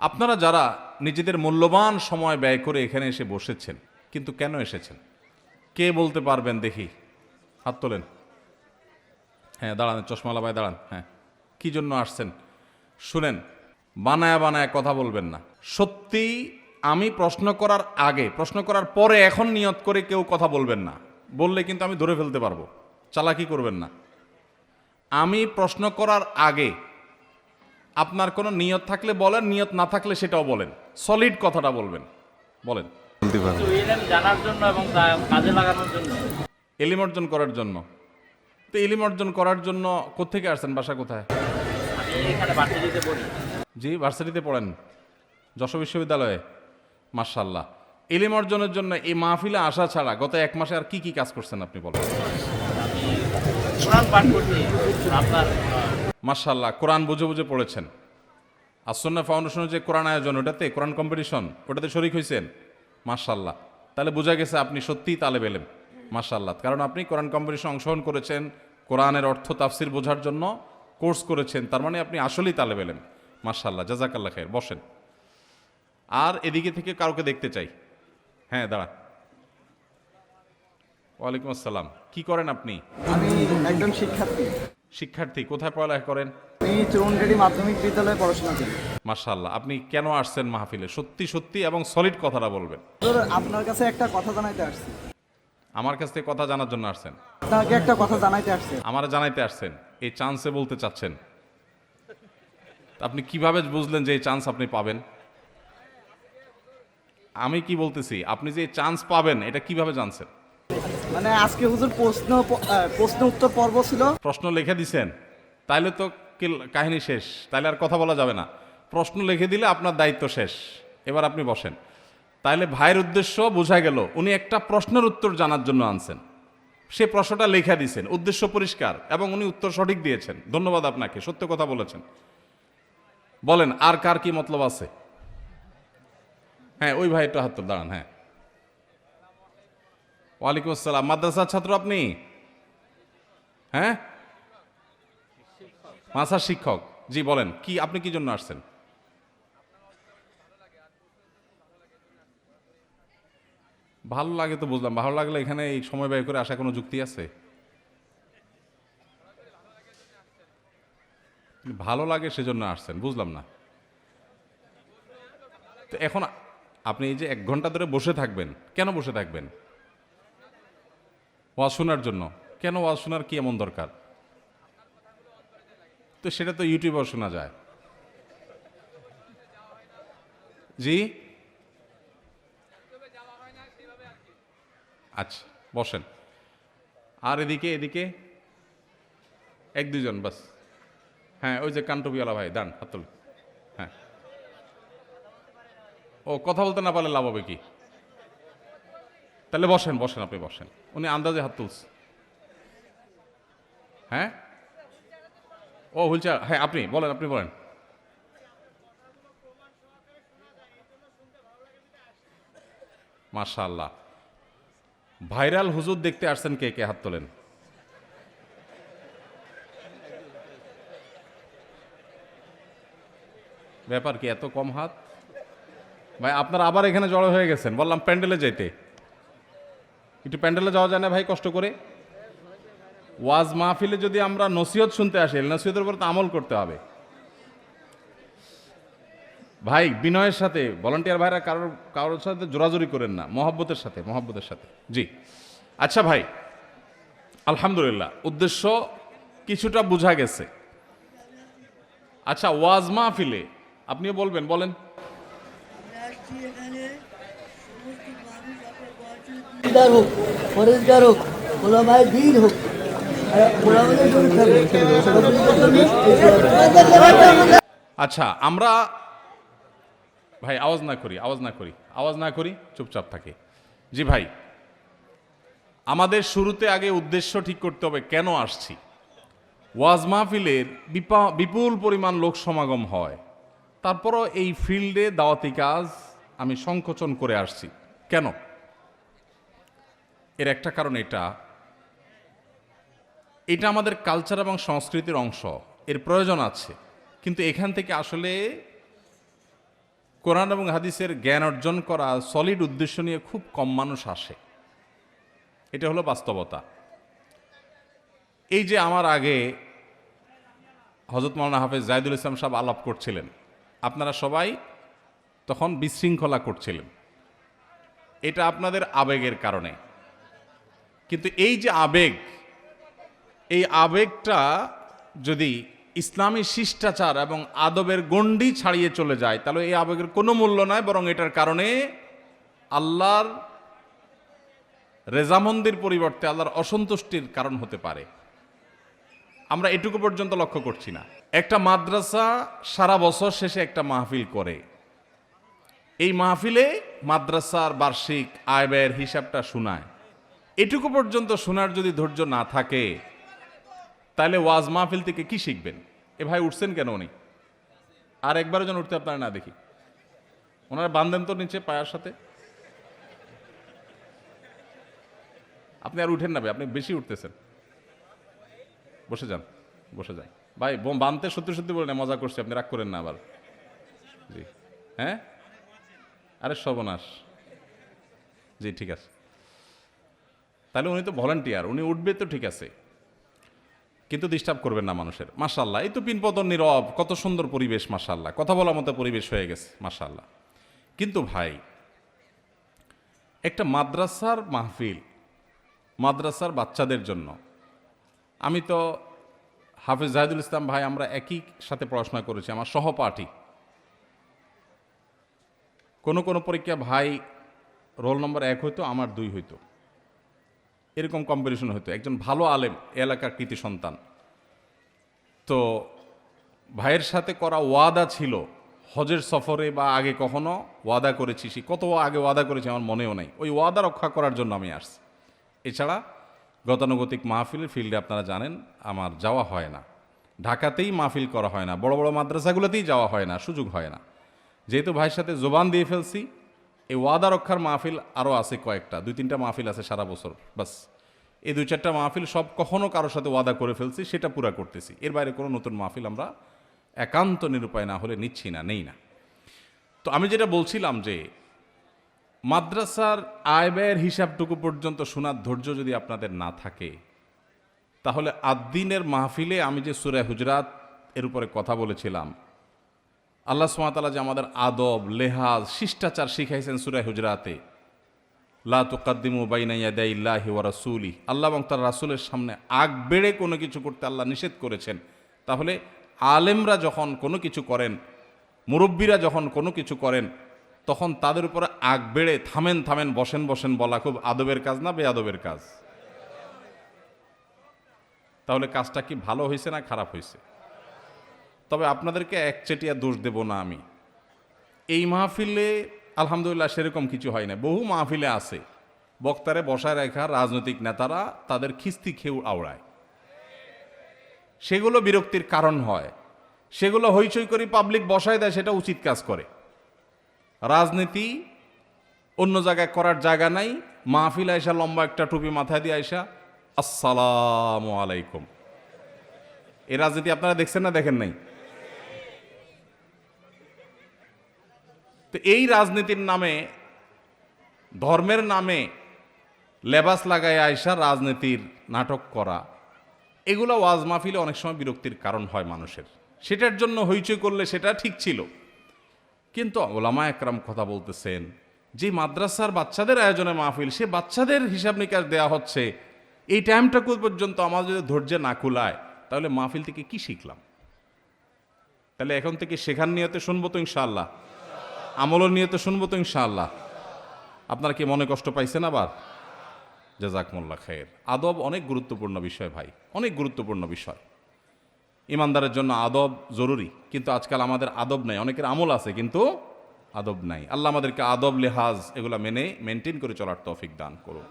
আপনারা যারা নিজেদের মূল্যবান সময় ব্যয় করে এখানে এসে বসেছেন, কিন্তু কেন এসেছেন? কে বলতে পারবেন দেখি? হাত তোলেন। হ্যাঁ দাঁড়ান চশমালা ভাই দাঁড়ান। হ্যাঁ। কি জন্য আসছেন? শুনেন, বানায়া বানায়া কথা বলবেন না। সত্যি আমি প্রশ্ন করার আগে, প্রশ্ন করার পরে এখন নিয়ত করে কেউ কথা বলবেন না। বললে কিন্তু আমি ধরে ফেলতে পারব। চালাকি করবেন না। আমি প্রশ্ন করার আগে আপনার কোনো নিয়ত থাকলে বলেন নিয়ত না থাকলে সেটাও বলেন। সলিড কথাটা বলবেন। বলেন। জানার জন্য এবং কাজে লাগানোর জন্য? এলিম অর্জন করার জন্য। তো এলিম অর্জন করার জন্য কোত্থেকে আসছেন? বাসা কোথায়? জি ভার্সিটিতে পড়েন। যশোর বিশ্ববিদ্যালয়ে। মার্শাল্লাহ এলিম অর্জনের জন্য এই মাহফিলে আসা ছাড়া গত এক মাসে আর কি কি কাজ করছেন আপনি বলেন? আমি কোরআন বুঝে বুঝে পড়েছেন। আসন্না ফাউন্ডেশনের যে কোরআন আয়োজন, ওটাতে কোরআন কম্পিটিশন, ওটাতে শরিক হয়েছেন মার্শাল্লাহ তাহলে বোঝা গেছে আপনি সত্যিই তালে বেলেন মার্শাল্লাহ কারণ আপনি কোরআন কম্পিটিশন অংশগ্রহণ করেছেন, কোরআনের অর্থ তাফসির বোঝার জন্য কোর্স করেছেন, তার মানে আপনি আসলেই তালে বেলেন মার্শাল্লাহ জাজাকাল্লা খের বসেন। আর এদিকে থেকে কাউকে দেখতে চাই। হ্যাঁ দাঁড়া। ওয়ালাইকুম আসসালাম, কি করেন আপনি? আমি একজন শিক্ষার্থী। শিক্ষার্থী কোথায় পড়ালেখা করেন? আমি চুরুনডেডি মাধ্যমিক বিদ্যালয়ে পড়াশোনা করি। আপনি কেন আসছেন মাহফিলে? সত্যি সত্যি এবং সলিড কথাটা বলবেন। আপনার কাছে একটা কথা জানাইতে আসছি। আমার কাছ থেকে কথা জানার জন্য আসছেন? আপনাকে একটা কথা জানাইতে আসছি। আমার জানাইতে আসছেন এই চান্সে বলতে চাচ্ছেন। তা আপনি কীভাবে বুঝলেন যে এই চান্স আপনি পাবেন? আমি কি বলতেছি আপনি যে চান্স পাবেন এটা কীভাবে জানছেন? মানে আজকে হুজুর প্রশ্ন প্রশ্ন উত্তর পর্ব ছিল। প্রশ্ন লিখে দিছেন। তাইলে তো কাহিনী শেষ। তাইলে আর কথা বলা যাবে না। প্রশ্ন লিখে দিলে আপনার দায়িত্ব শেষ। এবার আপনি বসেন। তাইলে ভাইয়ের উদ্দেশ্য বোঝা গেল, উনি একটা প্রশ্নের উত্তর জানার জন্য আনছেন। সে প্রশ্নটা লেখা দিয়েছেন উদ্দেশ্য পরিষ্কার এবং উনি উত্তর সঠিক দিয়েছেন। ধন্যবাদ আপনাকে, সত্য কথা বলেছেন। বলেন, আর কার কি মতলব আছে? হ্যাঁ ওই ভাই একটু হাত দাঁড়ান হ্যাঁ। ওয়ালাইকুম আসসালাম। মাদ্রাসার ছাত্র আপনি? হ্যাঁ? মাসার শিক্ষক। জি, বলেন, কি, আপনি কি জন্য আসছেন? ভালো লাগে তো বুঝলাম। ভালো লাগলে এখানে এই সময় ব্যয় করে আসা কোনো যুক্তি আছে? ভালো লাগে সেজন্য আসছেন, বুঝলাম না। তো এখন আপনি এই যে এক ঘণ্টা ধরে বসে থাকবেন, কেন বসে থাকবেন? ওয়াজ শোনার জন্য। কেন ওয়াজ শোনার কি এমন দরকার? তো সেটা তো ইউটিউবেও শোনা যায়। জি? আচ্ছা বসেন। আর এদিকে এদিকে? এক, দুজন, বাস। হ্যাঁ ওই যে কান্টবিওয়ালা ভাই দান হাত তুলুন। হ্যাঁ। ও, কথা বলতে না পারলে লাভ হবে কি? তাহলে বসেন বসেন আপনি, বসেন। উনি আন্দাজে হাত তুলছে। হ্যাঁ? ও হুইলচেয়ার হ্যাঁ আপনি, বলেন আপনি বলেন। মাশাল্লাহ ভাইরাল হুজুর দেখতে আসছেন কে কে হাত তোলেন? ব্যাপার কি, এত কম হাত? ভাই, আপনারা আবার এখানে জড়ো হয়ে গেছেন, বললাম প্যান্ডেলে যাইতে। একটু প্যান্ডেলে যাওয়া যায় না ভাই, কষ্ট করে? ওয়াজ মাহফিলে যদি আমরা নসিহত শুনতে আসি নসিহতের উপর তো আমল করতে হবে। ভাই, বিনয়ের সাথে ভলান্টিয়ার ভাইরা কারোর কারোর সাথে জোরাজোরি করেন না, মহব্বতের সাথে মহব্বতের সাথে। জি। আচ্ছা ভাই, আলহামদুলিল্লাহ, উদ্দেশ্য কিছুটা বোঝা গেছে। আচ্ছা ওয়াজ মাহফিলে, আপনিও বলবেন, বলেন আসছি এখানে সমস্ত মানুষ আপনার পরিষ্কার হোক পরিষ্কার হোক, ওলামায় দিন হোক আচ্ছা আমরা ভাই, আওয়াজ না করি, আওয়াজ না করি, আওয়াজ না করি, চুপচাপ থাকি। জি ভাই, আমাদের শুরুতে আগে উদ্দেশ্য ঠিক করতে হবে, কেন আসছি? ওয়াজ মাহফিলের বিপুল পরিমাণ লোক সমাগম হয়। তারপরও এই ফিল্ডে দাওয়াতি কাজ আমি সংকোচন করে আসছি। কেন? এর একটা কারণ এটা। এটা আমাদের কালচার এবং সংস্কৃতির অংশ, এর প্রয়োজন আছে। কিন্তু এখান থেকে আসলে কোরআন এবং হাদিসের জ্ঞান অর্জন করা সলিড উদ্দেশ্য নিয়ে খুব কম মানুষ আসে। এটা হলো বাস্তবতা। এই যে আমার আগে হজরত মৌলানা হাফেজ জাহিদুল ইসলাম সাহেব আলাপ করছিলেন, আপনারা সবাই তখন বিশৃঙ্খলা করছিলেন। এটা আপনাদের আবেগের কারণে। কিন্তু এই যে আবেগ, এই আবেগটা যদি ইসলামী শিষ্টাচার এবং আদবের গণ্ডি ছাড়িয়ে চলে যায়, তাহলে এই আবেগের কোনো মূল্য নয় বরং এটার কারণে আল্লাহর রেজামন্দির পরিবর্তে আল্লাহর অসন্তুষ্টির কারণ হতে পারে। আমরা এটুকু পর্যন্ত লক্ষ্য করছি না। একটা মাদ্রাসা সারা বছর শেষে একটা মাহফিল করে। এই মাহফিলে মাদ্রাসার বার্ষিক আয় ব্যয়ের হিসাবটা শোনায়। এটুকু পর্যন্ত শোনার যদি ধৈর্য না থাকে, তাহলে ওয়াজ মাহফিল থেকে কি শিখবেন? এ ভাই উঠছেন কেন উনি? আর একবারও যেন উঠতে আপনারা না দেখি। ওনারা বান্ধেন তো নিচে পায়ার সাথে। আপনি আর উঠেন না ভাই, আপনি বেশি উঠতেছেন। বসে যান বসে যান। ভাই বানতে সত্যি সত্যি বলেন মজা করছি, আপনি রাগ করেন না আবার। জি। হ্যাঁ? আরে সর্বনাশ। জি, ঠিক আছে। তাহলে উনি তো ভলান্টিয়ার উনি উঠবে তো ঠিক আছে। কিন্তু ডিস্টার্ব করবেন না মানুষের। মাশাল্লাহ এই তো পিনপতন নীরব, কত সুন্দর পরিবেশ মাশাল্লাহ কথা বলার মতো পরিবেশ হয়ে গেছে মাশাল্লাহ কিন্তু ভাই, একটা মাদ্রাসার মাহফিল, মাদ্রাসার বাচ্চাদের জন্য। আমি তো হাফিজ জাহিদুল ইসলাম ভাই, আমরা একই সাথে পড়াশোনা করেছি, আমার সহপাঠী। কোনো কোনো পরীক্ষা ভাই, রোল নম্বর এক হইতো, আমার দুই হইতো। এরকম কম্পিটিশন হতো। একজন ভালো আলেম এলাকার কৃতি সন্তান। তো ভাইয়ের সাথে করা ওয়াদা ছিল, হজের সফরে বা আগে কখনো ওয়াদা করেছি, সে কত আগে ওয়াদা করেছি আমার মনেও নাই। ওই ওয়াদা রক্ষা করার জন্য আমি আসছি। এছাড়া গতানুগতিক মাহফিলের ফিল্ডে আপনারা জানেন, আমার যাওয়া হয় না। ঢাকাতেই মাহফিল করা হয় না, বড় বড় মাদ্রাসাগুলোতেই যাওয়া হয় না, সুযোগ হয় না। যেহেতু ভাইয়ের সাথে জোবান দিয়ে ফেলছি এই ওয়াদা রক্ষার মাহফিল আরও আছে কয়েকটা, দুই তিনটা মাহফিল আছে সারা বছর, বাস। এই দুই চারটা মাহফিল সব কখনও কারোর সাথে ওয়াদা করে ফেলছি, সেটা পুরা করতেছি। এর বাইরে কোনো নতুন মাহফিল আমরা একান্ত নিরুপায় না হলে নিচ্ছি না, নেই না। তো আমি যেটা বলছিলাম যে, মাদ্রাসার আয় ব্যয়ের হিসাবটুকু পর্যন্ত শোনার ধৈর্য যদি আপনাদের না থাকে, তাহলে আদ্দিনের মাহফিলে আমি যে সুরে হুজরাত এর উপরে কথা বলেছিলাম আল্লাহ সুমাতালা যে আমাদের আদব, লেহাজ, শিষ্টাচার শিখাইছেন সুরাই হুজরাতে, লা তুকাদ্দিমু বাইনা ইয়াদাইল্লাহি ওয়া রাসূলি আল্লাহ এবং তার রাসূলের সামনে আগ বেড়ে কোনো কিছু করতে আল্লাহ নিষেধ করেছেন। তাহলে আলেমরা যখন কোনো কিছু করেন, মুরব্বীরা যখন কোনো কিছু করেন, তখন তাদের উপরে আগ বেড়ে থামেন থামেন বসেন বসেন বলা খুব আদবের কাজ না বেআদবের কাজ? তাহলে কাজটা কি ভালো হয়েছে না খারাপ হয়েছে তবে আপনাদেরকে একচেটিয়া দোষ দেব না আমি। এই মাহফিলে আলহামদুলিল্লাহ সেরকম কিছু হয় না বহু মাহফিলে আছে। বক্তারে বসায় রাখা রাজনৈতিক নেতারা তাদের খিস্তি খেউ আওড়ায়। সেগুলো বিরক্তির কারণ হয়। সেগুলো হইচই করে পাবলিক বসায় দেয়, সেটা উচিত কাজ করে। রাজনীতি অন্য জায়গায় করার জায়গা নাই। মাহফিল আয়সা লম্বা একটা টুপি মাথায় দিয়ে আয়সা আসসালামু আলাইকুম। এ রাজনীতি আপনারা দেখছেন না, দেখেন নাই? তো এই রাজনীতির নামে, ধর্মের নামে লেবাস লাগায় আয়সা রাজনীতির নাটক করা, এগুলো ওয়াজ মাহফিলে অনেক সময় বিরক্তির কারণ হয় মানুষের। সেটার জন্য হইচই করলে সেটা ঠিক ছিল। কিন্তু ওলামা একরাম কথা বলতেছেন, যে মাদ্রাসার বাচ্চাদের আয়োজনে মাহফিল, সে বাচ্চাদের হিসাব নিকাশ দেওয়া হচ্ছে, এই টাইমটাকু পর্যন্ত আমার যদি ধৈর্য না কুলায়, তাহলে মাহফিল থেকে কি শিখলাম? তাহলে এখন থেকে শেখার নিয়তে শুনব তো ইনশাআল্লাহ। আমলের তো শুনব তো ইনশাআল্লাহ। আপনারা কি মনে কষ্ট পাইছেন আবার? জাজাকমুল্লা খায়ের আদব অনেক গুরুত্বপূর্ণ বিষয় ভাই, অনেক গুরুত্বপূর্ণ বিষয়। ইমানদারের জন্য আদব জরুরি, কিন্তু আজকাল আমাদের আদব নাই, অনেকের আমল আছে, কিন্তু আদব নাই। আল্লাহ আমাদেরকে আদব, লেহাজ এগুলো মেনে মেনটেন করে চলার তৌফিক দান করুন